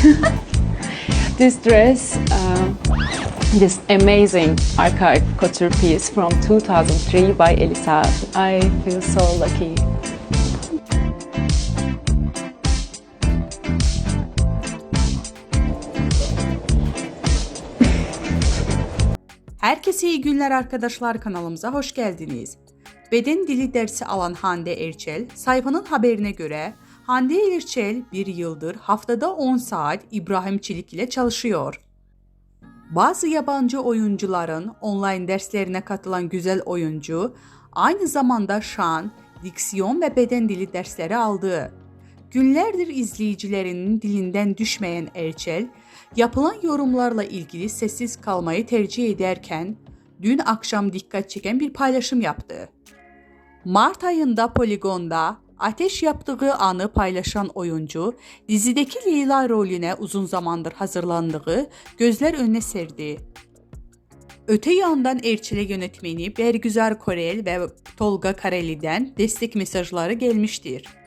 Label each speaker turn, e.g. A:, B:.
A: this dress, uh, this amazing archive couture piece from 2003 by Elisa. I feel so lucky.
B: Herkese iyi günler arkadaşlar kanalımıza hoş geldiniz. Beden dili dersi alan Hande Erçel, sayfanın haberine göre Hande Erçel bir yıldır haftada 10 saat İbrahim Çelik ile çalışıyor. Bazı yabancı oyuncuların online derslerine katılan güzel oyuncu, aynı zamanda şan, diksiyon ve beden dili dersleri aldı. Günlerdir izleyicilerinin dilinden düşmeyen Erçel, yapılan yorumlarla ilgili sessiz kalmayı tercih ederken, dün akşam dikkat çeken bir paylaşım yaptı. Mart ayında Poligon'da ateş yaptığı anı paylaşan oyuncu, dizideki Leyla rolüne uzun zamandır hazırlandığı gözler önüne serdi. Öte yandan Erçel'e yönetmeni Bergüzar Korel ve Tolga Kareli'den destek mesajları gelmiştir.